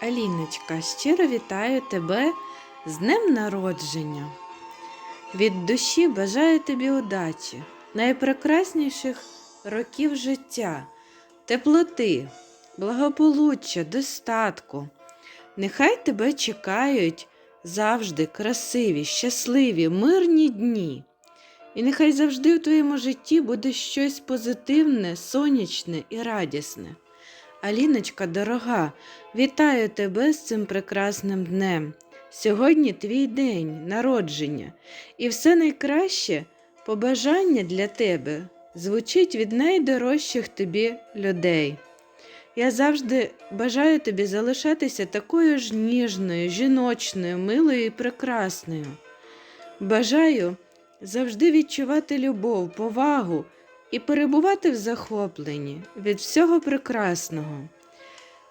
Аліночка, щиро вітаю тебе з днем народження. Від душі бажаю тобі удачі, найпрекрасніших років життя, теплоти, благополуччя, достатку. Нехай тебе чекають завжди красиві, щасливі, мирні дні. І нехай завжди у твоєму житті буде щось позитивне, сонячне і радісне. Аліночка, дорога, вітаю тебе з цим прекрасним днем. Сьогодні твій день народження, і все найкраще побажання для тебе звучить від найдорожчих тобі людей. Я завжди бажаю тобі залишатися такою ж ніжною, жіночною, милою і прекрасною. Бажаю завжди відчувати любов, повагу і перебувати в захопленні від всього прекрасного.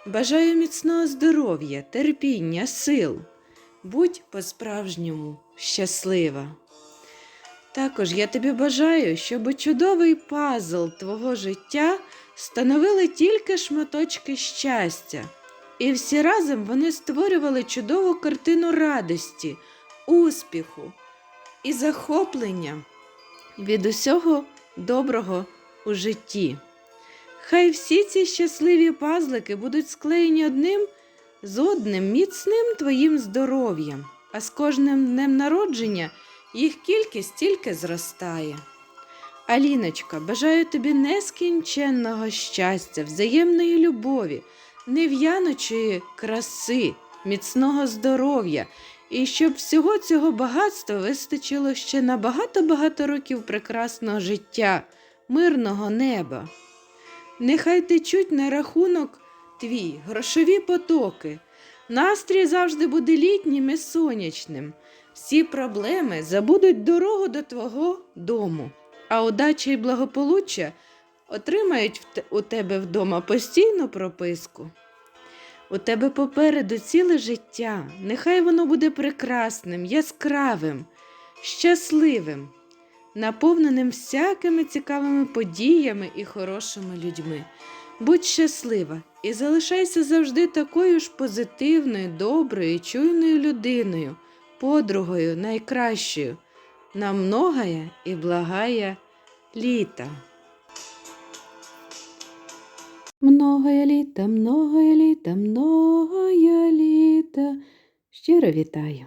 Бажаю міцного здоров'я, терпіння, сил. Будь по-справжньому щаслива. Також я тобі бажаю, щоб чудовий пазл твого життя становили тільки шматочки щастя, і всі разом вони створювали чудову картину радості, успіху і захоплення від усього доброго у житті. Хай всі ці щасливі пазлики будуть склеєні одним з одним міцним твоїм здоров'ям, а з кожним днем народження їх кількість тільки зростає. Аліночка, бажаю тобі нескінченного щастя, взаємної любові, нев'яночої краси, міцного здоров'я, і щоб всього цього багатства вистачило ще на багато-багато років прекрасного життя, мирного неба. Нехай течуть на рахунок твій грошові потоки. Настрій завжди буде літнім і сонячним. Всі проблеми забудуть дорогу до твого дому, а удача і благополуччя отримають у тебе вдома постійну прописку. У тебе попереду ціле життя, нехай воно буде прекрасним, яскравим, щасливим, наповненим всякими цікавими подіями і хорошими людьми. Будь щаслива і залишайся завжди такою ж позитивною, доброю, чуйною людиною, подругою найкращою, на многое і благая літа. Многое літа, многое літа, многое літа. Щиро вітаю.